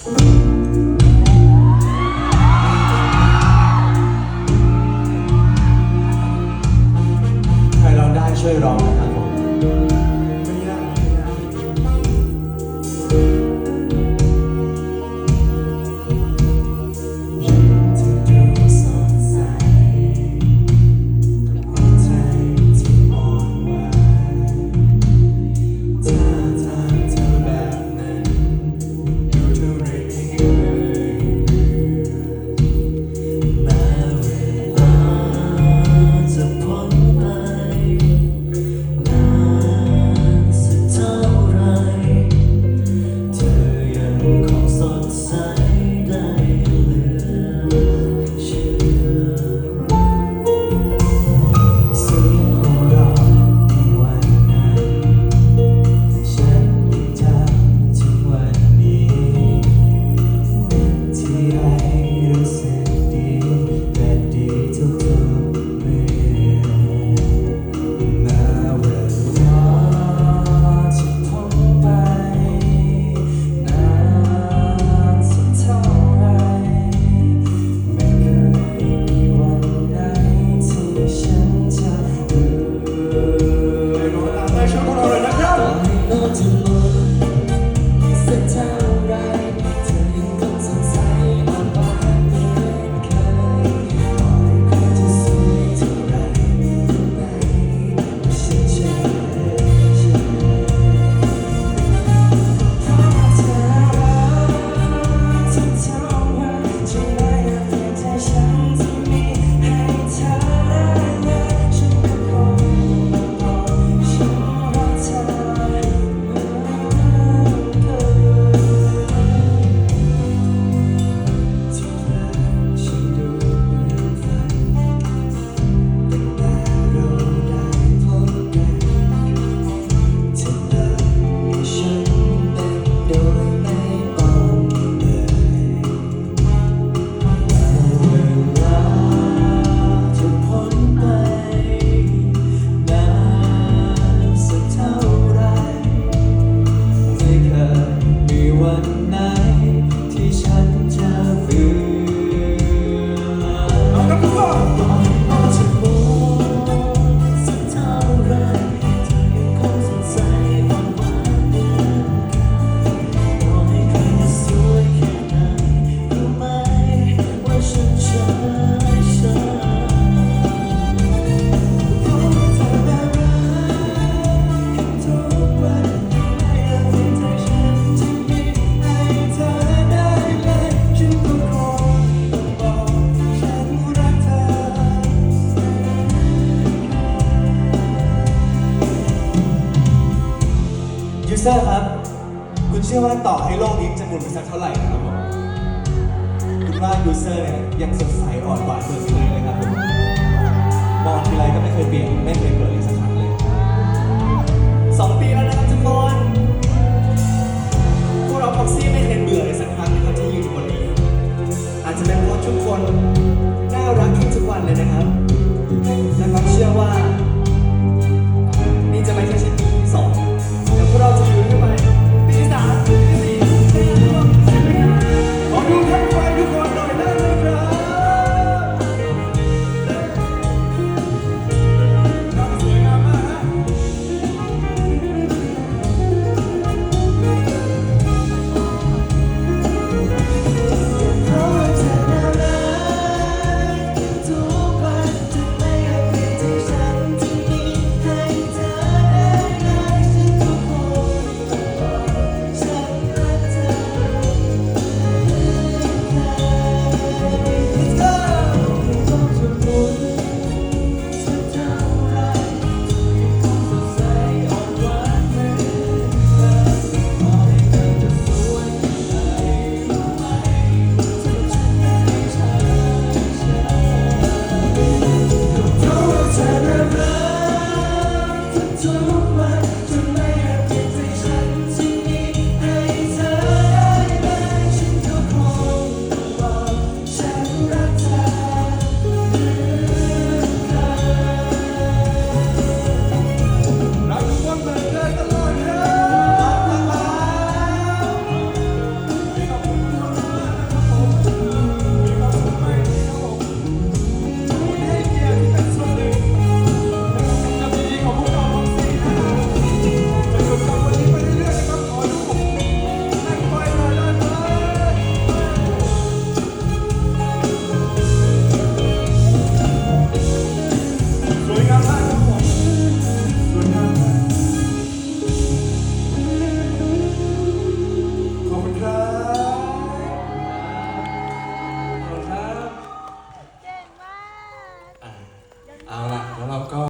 ใครร้องได้ช่วยร้องนะครับผม สเตอร์ครับ คุณเชื่อว่าต่อให้โลกนี้จะหมุนไปสักเท่าไหร่นะครับผมคุณว่าดูเซอร์เนี่ยยังสดใสอ่อนหวานเหมือนเดิเลยครับผมมองทีไรก็ไม่เคยเปลี่ยนไม่เคยเปลี่ยนเลยสักครั้งเลยสองปีแล้วนะครับทุกคนพวกเราพ็อกซี่ไม่เคยเบื่อเลยสักครั้งนะครับที่ยืนบนนี้ อาจจะเป็นเพราะทุกคนน่ารักขึ้นทุกวันเลยนะครับ